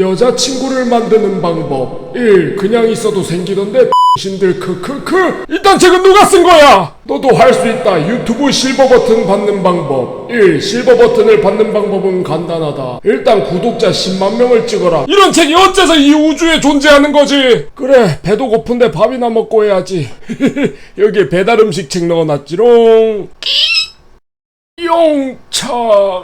여자친구를 만드는 방법. 1. 그냥 있어도 생기던데 신들 크크크. 일단 책은 누가 쓴 거야? 너도 할 수 있다. 유튜브 실버 버튼 받는 방법. 1. 실버 버튼을 받는 방법은 간단하다. 일단 구독자 10만 명을 찍어라. 이런 책이 어째서 이 우주에 존재하는 거지? 그래 배도 고픈데 밥이나 먹고 해야지. 여기에 배달 음식 책 넣어놨지롱. 용차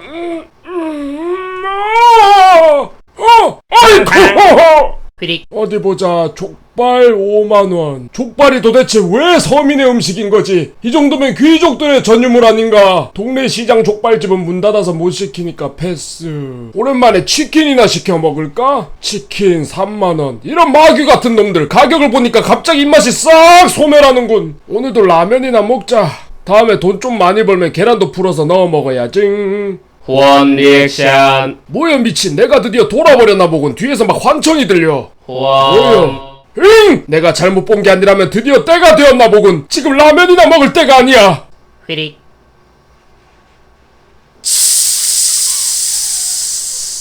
음, 음, 아! 어! 아이고! 휘릭 어디 보자. 족발 5만원. 족발이 도대체 왜 서민의 음식인 거지? 이 정도면 귀족들의 전유물 아닌가? 동네 시장 족발집은 문 닫아서 못 시키니까 패스. 오랜만에 치킨이나 시켜 먹을까? 치킨 3만원. 이런 마귀 같은 놈들. 가격을 보니까 갑자기 입맛이 싹 소멸하는군. 오늘도 라면이나 먹자. 다음에 돈 좀 많이 벌면 계란도 풀어서 넣어 먹어야지 후원 리액션 뭐야 미친 내가 드디어 돌아버렸나 보군 뒤에서 막 환청이 들려 후원? 응! 내가 잘못 본 게 아니라면 드디어 때가 되었나 보군. 지금 라면이나 먹을 때가 아니야. 휘릭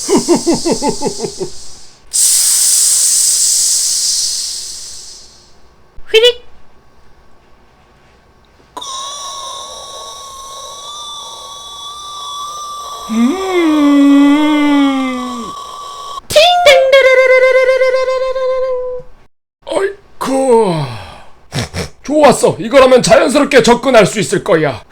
휘릭 음. 어이쿠. 좋았어. 이거라면 자연스럽게 접근할 수 있을 거야.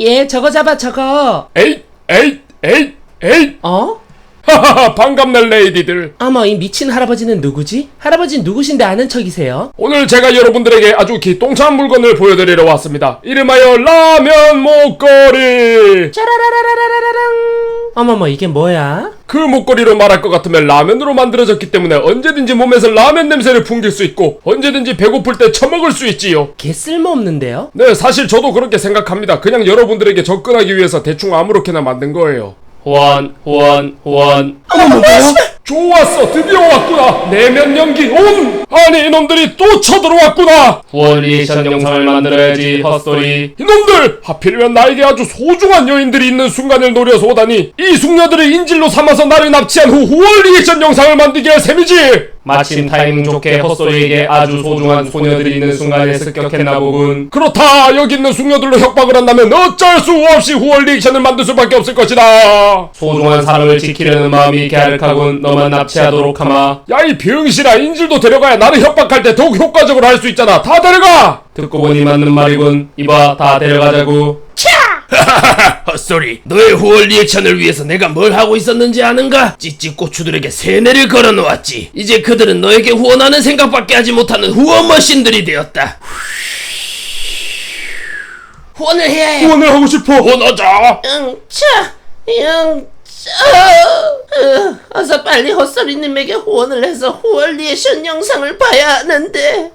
예, 저거 잡아, 저거. 에잇, 에잇, 에잇, 에잇. 어? 하하하, 반갑네, 레이디들. 어머, 이 미친 할아버지는 누구지? 할아버지 누구신데 아는 척이세요? 오늘 제가 여러분들에게 아주 기똥찬 물건을 보여드리러 왔습니다. 이름하여 라면 목걸이. 짜라라라라라라랑. 어머머, 이게 뭐야? 그 목걸이로 말할 것 같으면 라면으로 만들어졌기 때문에 언제든지 몸에서 라면 냄새를 풍길 수 있고 언제든지 배고플 때 처먹을 수 있지요. 개 쓸모없는데요? 네, 사실 저도 그렇게 생각합니다. 그냥 여러분들에게 접근하기 위해서 대충 아무렇게나 만든 거예요. 후원 후원 후원 어머머, 뭐야? 좋았어, 드디어 왔구나. 내면 연기 온. 아니 이놈들이 또 쳐들어왔구나. 후원 리액션 영상을 만들어야지 헛소리 이놈들 하필이면 나에게 아주 소중한 여인들이 있는 순간을 노려서 오다니 이 숙녀들을 인질로 삼아서 나를 납치한 후 후월 리액션 영상을 만들게 할 셈이지. 마침 타이밍 좋게 헛소리에게 아주 소중한 소녀들이 있는 순간에 습격했나 보군 그렇다 여기 있는 숙녀들로 협박을 한다면 어쩔 수 없이 후월 리액션을 만들 수밖에 없을 것이다 소중한 사람을 지키려는 마음이 갸륵하군 너만 납치하도록 하마. 야 이 병신아 인질도 데려가야 나를 협박할 때 더욱 효과적으로 할 수 있잖아. 다 데려가! 듣고 보니 맞는 말이군. 이봐 다 데려가자고. 헛소리. 너의 후원 리액션을 위해서 내가 뭘 하고 있었는지 아는가? 찌찌고추들에게 세뇌를 걸어놓았지. 이제 그들은 너에게 후원하는 생각밖에 하지 못하는 후원 머신들이 되었다. 후원을 해야 해. 후원을 하고 싶어. 후원하자. 영차, 영 차. 으, 어서 빨리 헛소리님에게 후원을 해서 후원 리액션 영상을 봐야 하는데.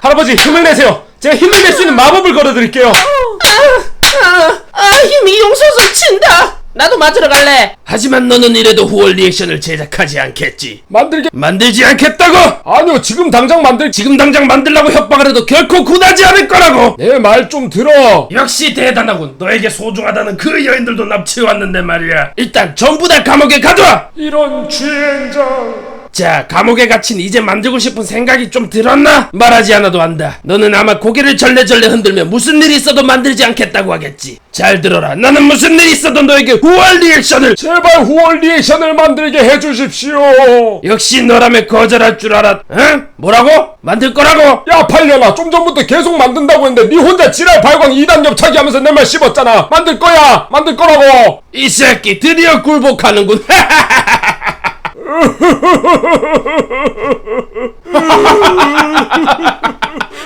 할아버지 힘을 내세요 제가 힘을 낼 수 있는 마법을 걸어드릴게요 아, 아, 힘이 용솟아 친다. 나도 맞으러 갈래. 하지만 너는 이래도 후원 리액션을 제작하지 않겠지. 만들게 만들지 않겠다고? 아니요 지금 당장 만들 지금 당장 만들라고 협박을 해도 결코 군하지 않을 거라고! 내 말 좀 들어. 역시 대단하군. 너에게 소중하다는 그 여인들도 납치해왔는데 말이야. 일단 전부 다 감옥에 가둬! 이런 주행장 자 감옥에 갇힌 이제 만들고 싶은 생각이 좀 들었나? 말하지 않아도 안다. 너는 아마 고개를 절레절레 흔들며 무슨 일이 있어도 만들지 않겠다고 하겠지. 잘 들어라. 나는 무슨 일이 있어도 너에게 후원 리액션을 제발 후원 리액션을 만들게 해주십시오. 역시 너라면 거절할 줄 알았 응? 뭐라고? 만들 거라고? 야 팔려나. 좀 전부터 계속 만든다고 했는데 니 혼자 지랄 발광 2단 겹차기 하면서 내 말 씹었잖아. 만들 거야. 만들 거라고. 이 새끼 드디어 굴복하는군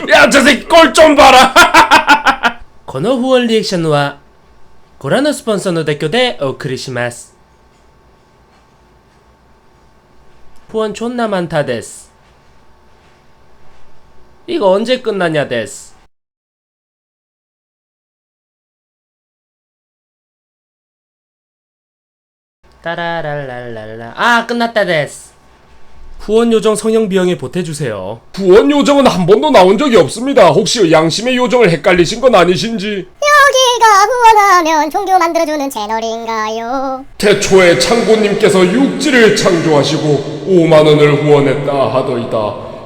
야 저 새끼 꼴 좀 봐라 この후원 리액션 はご覧のスポンサーの提供でお送りします 후원 존나 많다 데스 이거 언제 끝나냐 데스 따라랄랄랄라. 아 끝났다 데스 후원 요정 성형 비용에 보태주세요. 구원 요정은 한 번도 나온 적이 없습니다. 혹시 양심의 요정을 헷갈리신 건 아니신지? 여기가 후원하면 종교 만들어주는 채널인가요? 태초에 창고님께서 육지를 창조하시고 5만 원을 후원했다 하더이다.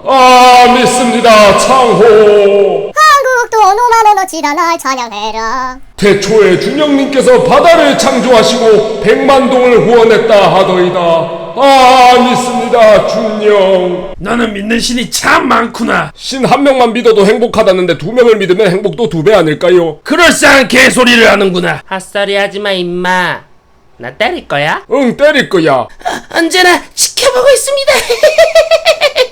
아, 믿습니다, 창호! 한국도 5만원어치라 날 찬양해라 태초에 준영님께서 바다를 창조하시고 100만 동을 후원했다 하더이다. 아, 믿습니다, 준영. 너는 믿는 신이 참 많구나. 신 한 명만 믿어도 행복하다는데 두 명을 믿으면 행복도 두 배 아닐까요? 그럴싸한 개소리를 하는구나. 헛소리 하지마 임마 나 때릴 거야? 응, 때릴 거야. 언제나 지켜보고 있습니다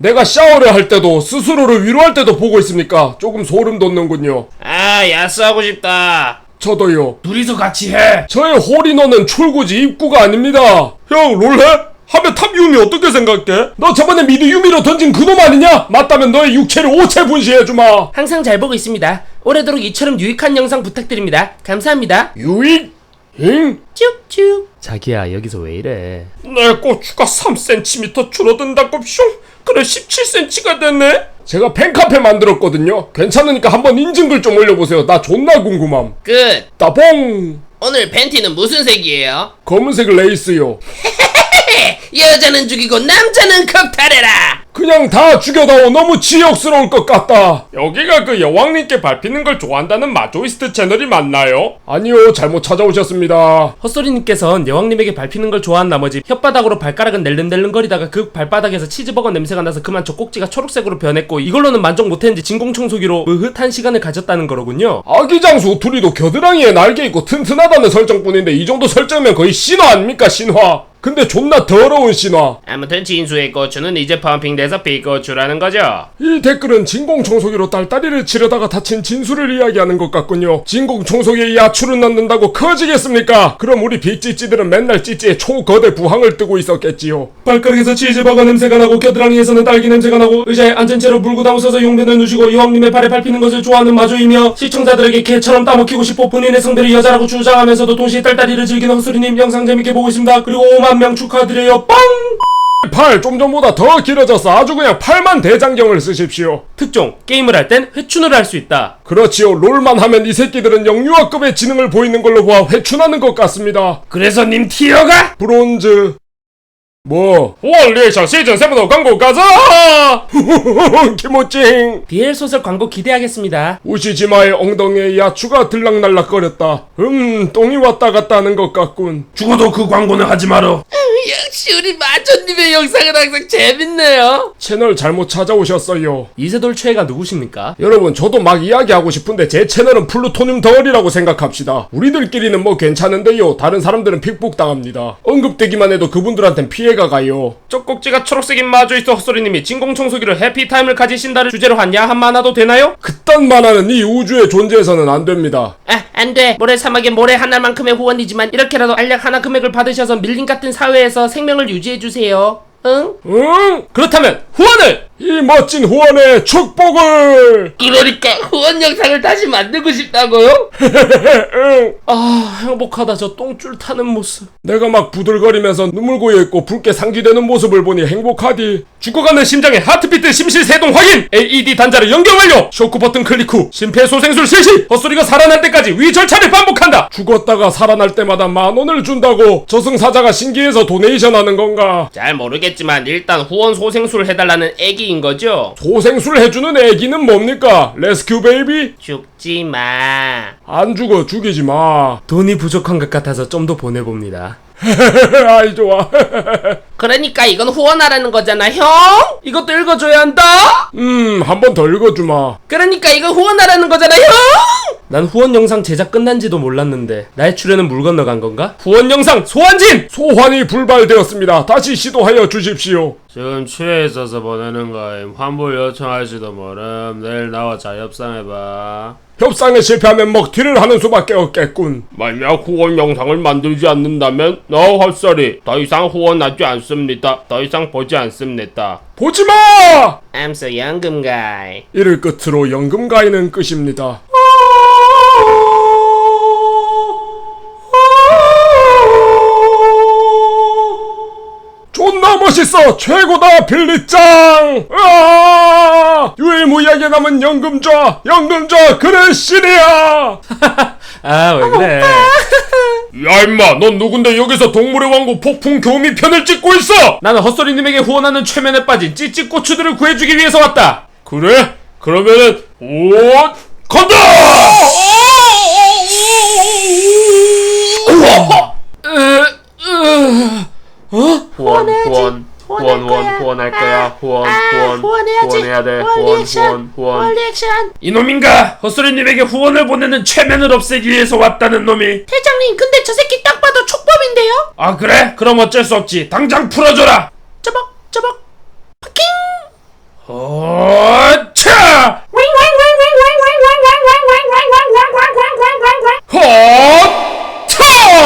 내가 샤워를 할 때도 스스로를 위로할 때도 보고 있으니까 조금 소름 돋는군요. 아 야스하고 싶다 저도요. 둘이서 같이 해. 저의 홀인원은 출구지 입구가 아닙니다. 형 롤 해? 하면 탑 유미 어떻게 생각해? 너 저번에 미드 유미로 던진 그놈 아니냐? 맞다면 너의 육체를 오체 분시해주마. 항상 잘 보고 있습니다 오래도록 이처럼 유익한 영상 부탁드립니다 감사합니다 유익? 응? 쭉쭉 자기야 여기서 왜 이래 내 고추가 3cm 줄어든다고 슝 그래 17cm가 됐네? 제가 팬카페 만들었거든요. 괜찮으니까 한번 인증글 좀 올려보세요. 나 존나 궁금함. 끝. 따봉! 오늘 팬티는 무슨 색이에요? 검은색 레이스요. 여자는 죽이고 남자는 겁탈해라 그냥 다 죽여다오. 너무 지역스러울 것 같다. 여기가 그 여왕님께 밟히는 걸 좋아한다는 마조이스트 채널이 맞나요? 아니요 잘못 찾아오셨습니다. 헛소리님께선 여왕님에게 밟히는 걸 좋아한 나머지 혓바닥으로 발가락은 낼름낼름거리다가 그 발바닥에서 치즈버거 냄새가 나서 그만 젖꼭지가 초록색으로 변했고 이걸로는 만족 못했는지 진공청소기로 으흐한 시간을 가졌다는 거로군요. 아기장수 둘이도 겨드랑이에 날개 있고 튼튼하다는 설정뿐인데 이 정도 설정이면 거의 신화 아닙니까 신화 근데 존나 더러운 신화. 아무튼 진수의 고추는 이제 펌핑돼서 비고추라는 거죠. 이 댓글은 진공청소기로 딸다리를 치려다가 다친 진수를 이야기하는 것 같군요. 진공청소기에 야추를 넣는다고 커지겠습니까? 그럼 우리 빅찌찌들은 맨날 찌찌에 초거대 부항을 뜨고 있었겠지요. 발가락에서 치즈버거 냄새가 나고 겨드랑이에서는 딸기 냄새가 나고 의자에 앉은 채로 물고 담으셔서 용변을 누시고 여왕님의 발에 밟히는 것을 좋아하는 마조이며 시청자들에게 개처럼 따먹히고 싶어 본인의 성별이 여자라고 주장하면서도 동시에 딸딸이를 즐기는 헛소리님 영상 재밌게 보고 있습니다. 그리고 5만 명 축하드려요. 빵! 팔 좀 전보다 더 길어져서 아주 그냥 팔만 대장경을 쓰십시오. 특종 게임을 할 땐 회춘을 할 수 있다. 그렇지요. 롤만 하면 이 새끼들은 영유아급의 지능을 보이는 걸로 보아 회춘하는 것 같습니다. 그래서 님 티어가? 브론즈 뭐? 월 리액션 시즌 7도 광고 가자! 김호찡 BL 소설 광고 기대하겠습니다. 우시지마의 엉덩이에 야추가 들락날락거렸다. 음 똥이 왔다 갔다 하는 것 같군. 죽어도 그 광고는 하지 마라. 역시 우리 마초님의 영상은 항상 재밌네요. 채널 잘못 찾아오셨어요. 이세돌 최애가 누구십니까? 여러분 저도 막 이야기하고 싶은데 제 채널은 플루토늄 덩어리라고 생각합시다. 우리들끼리는 뭐 괜찮은데요. 다른 사람들은 픽북 당합니다. 언급되기만 해도 그분들한텐 피해가 가요 쪽꼭지가 초록색인 마조이스 헛소리님이 진공청소기로 해피타임을 가지신다를 주제로 한 야한 만화도 되나요? 그딴 만화는 이 우주에 존재해서는 안 됩니다 아 안 돼 모래 사막의 모래 하나만큼의 후원이지만 이렇게라도 알약 하나 금액을 받으셔서 밀림 같은 사회에서 생명을 유지해주세요 응? 응? 그렇다면 후원을! 이 멋진 후원의 축복을 그러니까 후원 영상을 다시 만들고 싶다고요? 응. 아 행복하다 저 똥줄 타는 모습 내가 막 부들거리면서 눈물 고여 있고 붉게 상기되는 모습을 보니 행복하디 죽어가는 심장의 하트비트 심실세동 확인! AED 단자를 연결 완료! 쇼크 버튼 클릭 후 심폐소생술 실시! 헛소리가 살아날 때까지 위 절차를 반복한다! 죽었다가 살아날 때마다 만 원을 준다고 저승사자가 신기해서 도네이션 하는 건가 잘 모르겠지만 일단 후원 소생술 해달라는 애기 인 거죠? 소생술 해주는 애기는 뭡니까 레스큐 베이비? 죽지 마. 안 죽어 죽이지 마 돈이 부족한 것 같아서 좀 더 보내봅니다 아이 좋아 그러니까 이건 후원하라는 거잖아, 형? 이것도 읽어줘야 한다? 음 한 번 더 읽어주마 그러니까 이건 후원하라는 거잖아, 형? 난 후원 영상 제작 끝난지도 몰랐는데 나의 출연은 물 건너간 건가? 후원 영상 소환진! 소환이 불발되었습니다 다시 시도하여 주십시오 지금 취해 있어서 보내는 거임. 환불 요청할지도 모름. 내일 나와 자협상해봐. 협상에 실패하면 먹튀를 하는 수밖에 없겠군 만약 후원 영상을 만들지 않는다면 너 헛소리. 더 이상 후원하지 않습니다. 더 이상 보지 않습니다. 보지마 I'm so 연금 guy. 이를 끝으로 연금 가인은 끝입니다 존나 아 멋있어! 최고다 빌리짱! 아! 유일무이하게 남은 연금좌 연금좌 그래 신이야 아 왜 그래? 야 임마 넌 누군데 여기서 동물의 왕국 폭풍 교미 편을 찍고 있어? 나는 헛소리님에게 후원하는 최면에 빠진 찌찌꼬추들을 구해주기 위해서 왔다. 그래? 그러면은 오 간다 후원 후원 후원 후원 후원할 거야 후원 후원 후원해야 돼 후원 후원 후원 이놈인가 헛소리님에게 후원을 보내는 최면을 없애기 위해서 왔다는 놈이 대장님 근데 저 새끼 딱 봐도 촉법인데요? 아 그래? 그럼 어쩔 수 없지 당장 풀어줘라 저벅 저벅 파킹 어차 허차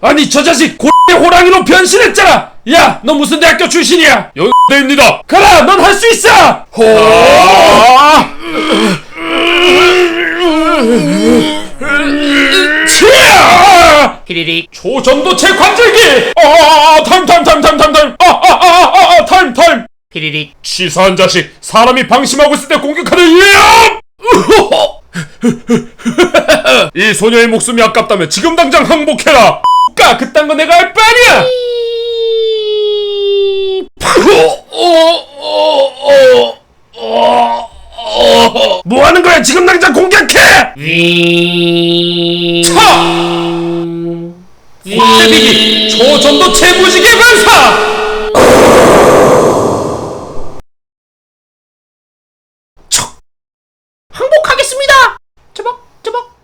아니 저 자식 고의 호랑이로 변신했잖아 야 너 무슨 대학교 출신이야? 연대입니다. 가라 넌 할 수 있어! 아! 치아 피리릭 초전도체 관절기! 아 타임 타임 타임 타임 타임 타임. 아 아 아아 타임 타임. 피리릭 치사한 자식 사람이 방심하고 있을 때 공격하는 위험 이 소녀의 목숨이 아깝다면 지금 당장 항복해라! 까 그딴 거 내가 할 바아니야 뭐 하는 거야? 지금 당장 공격해! 차! 곱제비기 초전도체 무지개 반사! 항복하겠습니다! 저벅 저벅!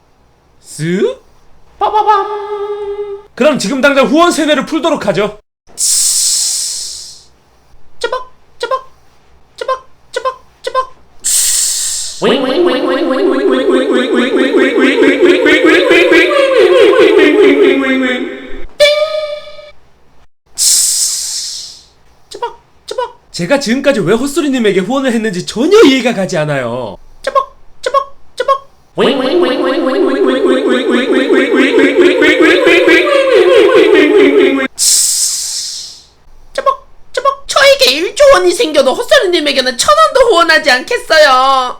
쓱 빠바밤! 그럼 지금 당장 후원 세뇌를 풀도록 하죠 저벅 저벅 저벅 저벅 저벅 저벅 저벅 제가 지금까지 왜 헛소리님에게 후원을 했는지 전혀 이해가 가지 않아요. 저벅 저벅 저벅 저벅 저벅 저에게 1조 원이 생겨도 헛소리님에게는 천 원도 후원하지 않겠어요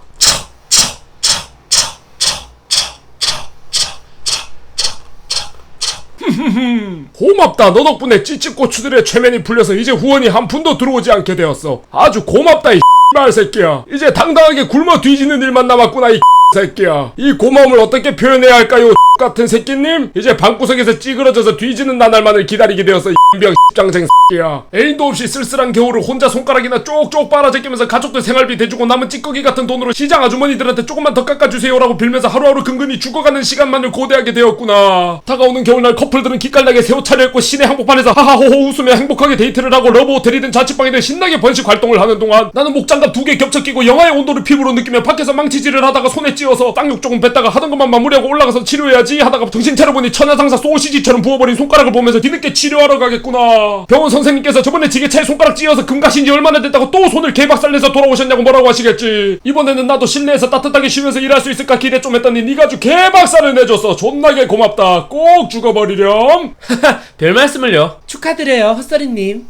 고맙다. 너 덕분에 찌찌꼬추들의 최면이 풀려서 이제 후원이 한 푼도 들어오지 않게 되었어. 아주 고맙다 이 말 새끼야. 이제 당당하게 굶어 뒤지는 일만 남았구나 이 새끼야. 이 고마움을 어떻게 표현해야 할까요 같은 새끼님? 이제 방구석에서 찌그러져서 뒤지는 나날만을 기다리게 되었어 이병 장생 새끼야. 애인도 없이 쓸쓸한 겨울을 혼자 손가락이나 쪽쪽 빨아제끼면서 가족들 생활비 대주고 남은 찌꺼기 같은 돈으로 시장 아주머니들한테 조금만 더 깎아주세요라고 빌면서 하루하루 근근히 죽어가는 시간만을 고대하게 되었구나. 다가오는 겨울날 커플들은 기깔나게 새 옷 차려입고 시내 한복판에서 하하호호 웃으며 행복하게 데이트를 하고 러브 호텔이든 자취방이든 신나게 번식 활동을 하는 동안 나는 목장 갑 두 개 겹쳐 끼고 영하의 온도를 피부로 느끼며 밖에서 망치질을 하다가 손에 찧어서 땅육 조금 뱉다가 하던 것만 마무리하고 올라가서 치료해야지 하다가 정신 차려보니 천하상사 소시지처럼 부어버린 손가락을 보면서 뒤늦게 치료하러 가겠구나. 병원 선생님께서 저번에 지게차에 손가락 찧어서 금가신 지 얼마나 됐다고 또 손을 개박살내서 돌아오셨냐고 뭐라고 하시겠지. 이번에는 나도 실내에서 따뜻하게 쉬면서 일할 수 있을까 기대 좀 했더니 네가 아주 개박살을 내줬어 존나게 고맙다. 꼭 죽어버리렴. 별 말씀을요. 축하드려요 헛소리님.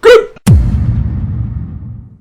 끝